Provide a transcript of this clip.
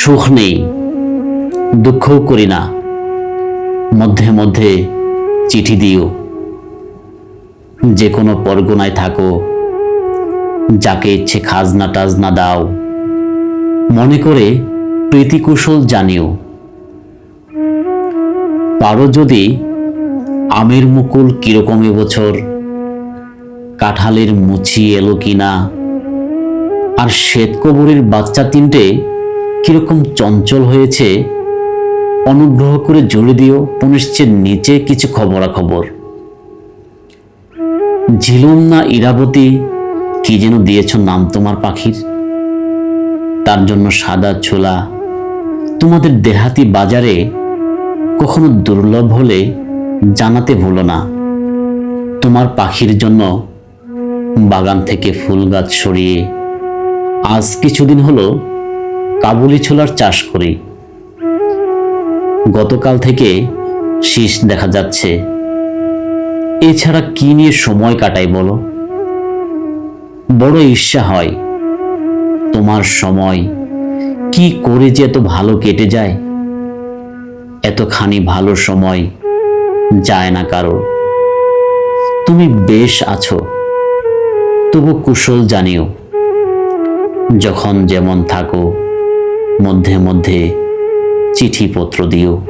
সুখ নেই, দুঃখও করি না। মধ্যে মধ্যে চিঠি দিও। যে কোনো পরগনায় থাকো, যাকে ইচ্ছে খাজনা টাজনা দাও। মনে করে প্রীতিকুশল জানিও। পারো যদি আমের মুকুল কীরকম এবছর কাঁঠালের মুচি এলো কিনা, আর শ্বেতকবরের বাচ্চা তিনটে কীরকম চঞ্চল হয়েছে, অনুগ্রহ করে জুড়ে দিও পুনশ্চের নিচে কিছু খবরাখবর। ঝিলুম না ইরাবতী, কি যেন দিয়েছ নাম তোমার পাখির? তার জন্য সাদা ছোলা। তোমাদের দেহাতি বাজারে কখনো দুর্লভ হলে জানাতে ভুলো না। তোমার পাখির জন্য বাগান থেকে ফুল গাছ সরিয়ে। আজ কিছুদিন হলো কাবুলি ছোলার চাষ করি। গতকাল থেকে শীষ দেখা যাচ্ছে। এছাড়া কি নিয়ে সময় কাটাই বলো? বড় ঈর্ষা হয়। তোমার সময় কি করে যে এত ভালো কেটে যায়? এতখানি ভালো সময় যায় না কারও। তুমি বেশ আছো, তবু কুশল জানিও, যখন যেমন থাকো। মধ্যে মধ্যে চিঠিপত্র দিও।